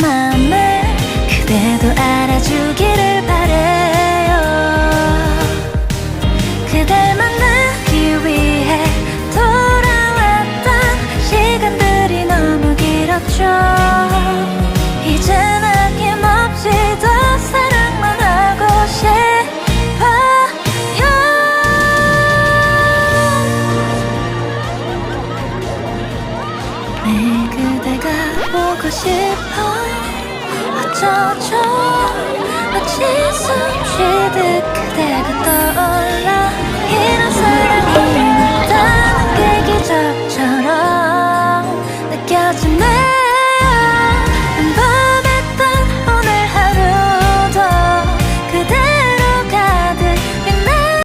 마음을 그대도 알아주길 매일 그대가 보고 싶어 어쩌죠? 마치 숨 쉬듯 그대가 떠올라. 이런 사랑이 있다는 게 기적처럼 느껴지는